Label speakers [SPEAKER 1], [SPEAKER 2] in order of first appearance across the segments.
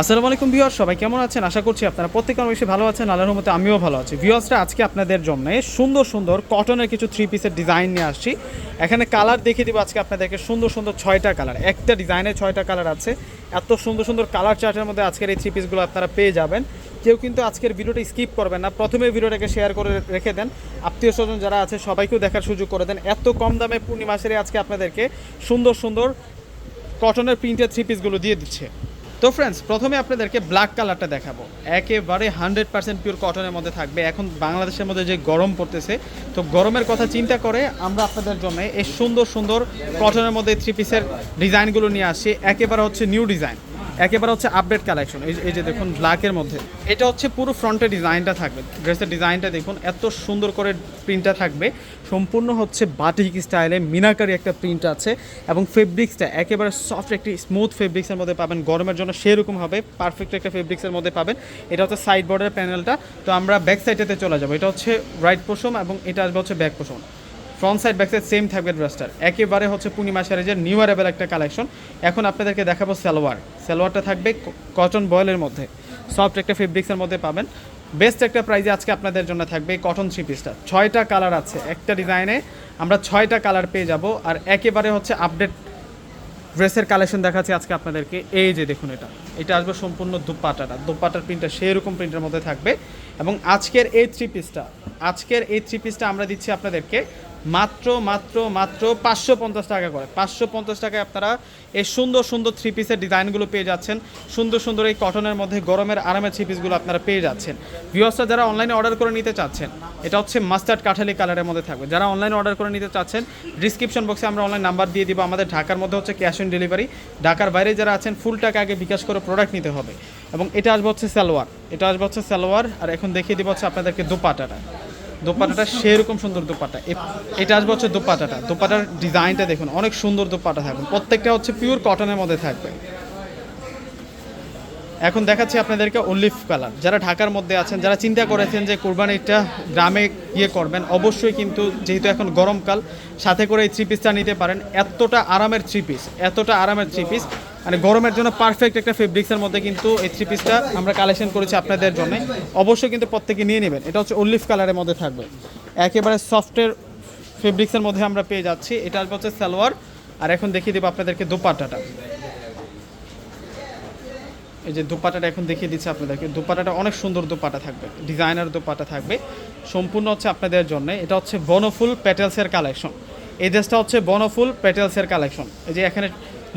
[SPEAKER 1] আসসালামু আলাইকুম ভিউয়ার সবাই কেমন আছেন? আশা করছি আপনারা প্রত্যেকে বেশি ভালো আছেন, আল্লাহর মতে আমিও ভালো আছি। ভিউয়ার্সরা আজকে আপনাদের জন্য সুন্দর সুন্দর কটনের কিছু থ্রি পিসের ডিজাইন নিয়ে আসছি। এখানে কালার দেখিয়ে দিব আজকে আপনাদেরকে সুন্দর সুন্দর ছয়টা কালার একটা ডিজাইনে ছয়টা কালার আছে। এত সুন্দর সুন্দর কালার চার্টের মধ্যে আজকের এই থ্রি পিসগুলো আপনারা পেয়ে যাবেন। কেউ কিন্তু আজকের ভিডিওটা স্কিপ করবেন না। প্রথমে ভিডিওটাকে শেয়ার করে রেখে দেন। আত্মীয় স্বজন যারা আছে, সবাইকেও দেখার সুযোগ করে দেন। এত কম দামে পূর্ণিমাসের আজকে আপনাদেরকে সুন্দর সুন্দর কটনের প্রিন্টের থ্রি পিসগুলো দিয়ে দিচ্ছে। তো ফ্রেন্ডস প্রথমে আপনাদেরকে ব্ল্যাক কালারটা দেখাবো। একেবারে হান্ড্রেড পার্সেন্ট পিওর কটনের মধ্যে থাকবে। এখন বাংলাদেশের মধ্যে যে গরম পড়তেছে, তো গরমের কথা চিন্তা করে আমরা আপনাদের জন্য এই সুন্দর সুন্দর কটনের মধ্যে থ্রি পিসের ডিজাইনগুলো নিয়ে আসি একেবারে হচ্ছে নিউ ডিজাইন একেবারে হচ্ছে আপডেট কালেকশন এই যে দেখুন ব্ল্যাকের মধ্যে। এটা হচ্ছে পুরো ফ্রন্টের ডিজাইনটা থাকবে। ড্রেসের ডিজাইনটা দেখুন, এত সুন্দর করে প্রিন্টটা থাকবে। সম্পূর্ণ হচ্ছে বাটিক স্টাইলে মিনাকারি একটা প্রিন্ট আছে এবং ফেব্রিক্সটা একেবারে সফট একটি স্মুথ ফেব্রিক্সের মধ্যে পাবেন। গরমের জন্য সেরকম হবে পারফেক্ট একটা ফেব্রিক্সের মধ্যে পাবেন। এটা হচ্ছে সাইড বর্ডার প্যানেলটা তো আমরা ব্যাক সাইডেতে চলে যাব। এটা হচ্ছে রাইট পোষম এবং এটা আসবে হচ্ছে back পোষম front side back side same থাকবে ড্রেসটার একেবারে হচ্ছে পূর্ণিমা সিরিজের নিউ অ্যারেবল একটা কালেকশন এখন আপনাদেরকে দেখাবো সালোয়ার। সালোয়ারটা থাকবে কটন বয়েলের মধ্যে। সফট একটা ফেব্রিক্সের মধ্যে পাবেন। বেস্ট একটা প্রাইজে আজকে আপনাদের জন্য থাকবে কটন থ্রি পিসটা ছয়টা কালার আছে। একটা ডিজাইনে আমরা ছয়টা কালার পেয়ে যাব। আর একেবারে হচ্ছে আপডেট ড্রেসের কালেকশন দেখাচ্ছি আজকে আপনাদেরকে। এই যে দেখুন এটা। এটা আসবে সম্পূর্ণ দুপাটাটা। দুপাটার প্রিন্টটা সেরকম প্রিন্টের মধ্যে থাকবে। এবং আজকের এই থ্রি পিসটা আজকের এই থ্রি পিসটা আমরা দিচ্ছি আপনাদেরকে মাত্র মাত্র মাত্র পাঁচশো পঞ্চাশ টাকা করে। পাঁচশো পঞ্চাশ টাকায় আপনারা এই সুন্দর সুন্দর থ্রি পিসের ডিজাইনগুলো পেয়ে যাচ্ছেন। সুন্দর সুন্দর এই কটনের মধ্যে গরমের আরামের থ্রি পিসগুলো আপনারা পেয়ে যাচ্ছেন। ভিউয়ার্সরা যারা অনলাইনে অর্ডার করে নিতে চাচ্ছেন, এটা হচ্ছে মাস্টার্ড কাঠালি কালারের মধ্যে থাকবে। যারা অনলাইনে অর্ডার করে নিতে চাচ্ছেন ডিসক্রিপশন বক্সে আমরা অনলাইন নাম্বার দিয়ে দিব। আমাদের ঢাকার মধ্যে হচ্ছে ক্যাশ অন ডেলিভারি ঢাকার বাইরে যারা আছেন ফুল টাকা আগে বিকাশ করে প্রোডাক্ট নিতে হবে। এবং এটা আসবে হচ্ছে সালোয়ার। এটা আসবে হচ্ছে সালোয়ার। আর এখন দেখিয়ে দিব হচ্ছে আপনাদেরকে দোপাটাটা। দোপাটাটা সেরকম সুন্দর দোপাটা। এটা আসবে হচ্ছে দোপাটাটা। দোপাটার ডিজাইনটা দেখুন, অনেক সুন্দর দোপাটা থাকবে। প্রত্যেকটা হচ্ছে পিওর কটনের মধ্যে থাকবে। এখন দেখাচ্ছি আপনাদেরকে অলিভ কালার যারা ঢাকার মধ্যে আছেন, যারা চিন্তা করেছেন যে কোরবানিটা গ্রামে গিয়ে করবেন, অবশ্যই কিন্তু যেহেতু এখন গরমকাল, সাথে করে এই থ্রি পিসটা নিতে পারেন। এতটা আরামের থ্রি পিস এতটা আরামের থ্রি পিস মানে গরমের জন্য পারফেক্ট একটা ফেব্রিক্সের মধ্যে কিন্তু এই থ্রি পিসটা আমরা কালেকশন করেছি আপনাদের জন্য। অবশ্যই কিন্তু প্রত্যেকে নিয়ে নেবেন। এটা হচ্ছে অলিভ কালারের মধ্যে থাকবে। একেবারে সফটের ফেব্রিক্সের মধ্যে আমরা পেয়ে যাচ্ছি। এটা আসবে হচ্ছে সালোয়ার। আর এখন দেখিয়ে দেবো আপনাদেরকে দোপাট্টাটা এই যে দুপাটাটা এখন দেখিয়ে দিচ্ছে আপনাদেরকে। দুপাটাটা অনেক সুন্দর দুপাটা থাকবে। ডিজাইনার দুপাটা থাকবে। সম্পূর্ণ হচ্ছে আপনাদের জন্য। এটা হচ্ছে বনফুল প্যাটেলসের কালেকশন এই ড্রেসটা হচ্ছে বনফুল প্যাটেলসের কালেকশন এই যে এখানে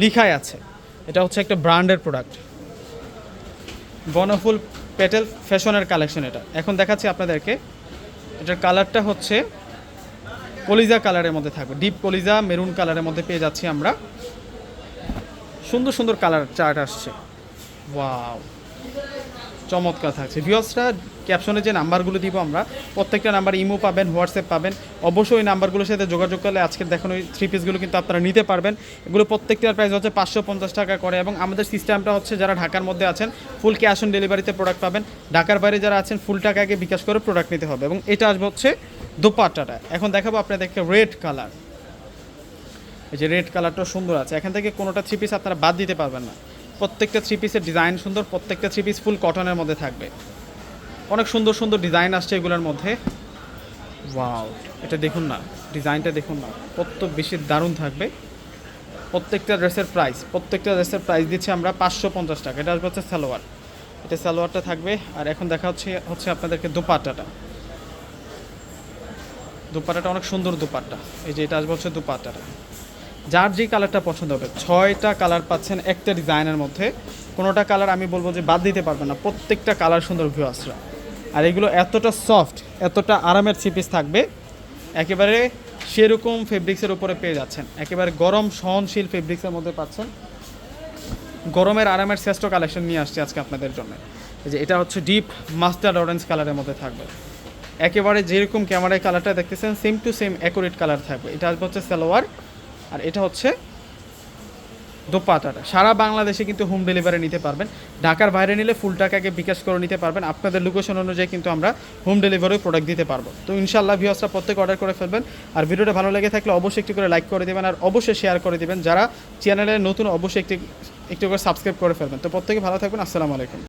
[SPEAKER 1] লিখাই আছে। এটা হচ্ছে একটা ব্র্যান্ডের প্রোডাক্ট বনফুল পেটেল ফ্যাশনের কালেকশন এটা। এখন দেখাচ্ছি আপনাদেরকে। এটার কালারটা হচ্ছে কলিজা কালারের মধ্যে থাকবে। ডিপ কলিজা মেরুন কালারের মধ্যে পেয়ে যাচ্ছি আমরা। সুন্দর সুন্দর কালার চার্ট আসছে। ওয়াও চমৎকার থাকছে। ভিউয়ার্সরা ক্যাপশনে যে নাম্বারগুলো দিব আমরা, প্রত্যেকটা নাম্বার ইমো পাবেন, হোয়াটসঅ্যাপ পাবেন। অবশ্যই ওই নাম্বারগুলোর সাথে যোগাযোগ করলে আজকের দেখুন ওই থ্রি পিসগুলো কিন্তু আপনারা নিতে পারবেন। এগুলো প্রত্যেকটার প্রাইস হচ্ছে পাঁচশো পঞ্চাশ টাকা করে এবং আমাদের সিস্টেমটা হচ্ছে যারা ঢাকার মধ্যে আছেন ফুল ক্যাশ অন ডেলিভারিতে প্রোডাক্ট পাবেন। ঢাকার বাইরে যারা আছেন ফুল টাকা আগে বিকাশ করে প্রোডাক্ট নিতে হবে এবং এটা আসবে হচ্ছে দোপাট্টাটা। এখন দেখাবো আপনাদেরকে রেড কালার এই যে রেড কালারটা সুন্দর আছে। এখান থেকে কোনোটা থ্রি পিস আপনারা বাদ দিতে পারবেন না। প্রত্যেকটা থ্রি পিসের ডিজাইন সুন্দর, প্রত্যেকটা থ্রি পিস ফুল কটনের মধ্যে থাকবে। অনেক সুন্দর সুন্দর ডিজাইন আসছে এগুলোর মধ্যে। ওয়াও এটা দেখুন না ডিজাইনটা দেখুন না, কত বেশি দারুণ থাকবে। প্রত্যেকটা ড্রেসের প্রাইস প্রত্যেকটা ড্রেসের প্রাইস দিচ্ছি আমরা পাঁচশো পঞ্চাশ টাকা, এটা আসবে হচ্ছে সালোয়ার। এটা সালোয়ারটা থাকবে, আর এখন দেখা হচ্ছে হচ্ছে আপনাদেরকে দোপাট্টাটা। দোপাট্টাটা অনেক সুন্দর দোপাট্টা, এই যে এটা আসবে হচ্ছে দোপাট্টাটা। যার যে কালারটা পছন্দ হবে। ছয়টা কালার পাচ্ছেন একটা ডিজাইনের মধ্যে। কোনোটা কালার আমি বলব যে বাদ দিতে পারবেন না। প্রত্যেকটা কালার সুন্দর ভিউয়ার্সরা। আর এগুলো এতটা সফট এতটা আরামের চিপিস থাকবে। একেবারে সেরকম ফেব্রিক্সের উপরে পেয়ে যাচ্ছেন। একেবারে গরম সহনশীল ফেব্রিক্সের মধ্যে পাচ্ছেন। গরমের আরামের শ্রেষ্ঠ কালেকশন নিয়ে আসছে আজকে আপনাদের জন্য। যে এটা হচ্ছে ডিপ মাস্টার্ড অরেঞ্জ কালারের মধ্যে থাকবে। একেবারে যেরকম ক্যামেরায় কালারটা দেখতেছেন same to same accurate colour থাকবে। এটা আসবে হচ্ছে সালোয়ার। আর এটা হচ্ছে দোপাটাটা সারা বাংলাদেশে কিন্তু হোম ডেলিভারি নিতে পারবেন। ঢাকার বাইরে নিলে ফুল টাকাকে বিকাশ করে নিতে পারবেন। আপনাদের লোকেশন অনুযায়ী কিন্তু আমরা হোম ডেলিভারি প্রোডাক্ট দিতে পারব। তো ইনশাল্লাহ ভিউসটা প্রত্যেক অর্ডার করে ফেলবেন। আর ভিডিওটা ভালো লেগে থাকলে অবশ্যই একটু করে লাইক করে দেবেন আর অবশ্যই শেয়ার করে দেবেন। যারা চ্যানেলে নতুন, অবশ্যই একটি, একটু করে সাবস্ক্রাইব করে ফেলবেন। তো প্রত্যেকে ভালো থাকবেন। আসসালামু আলাইকুম।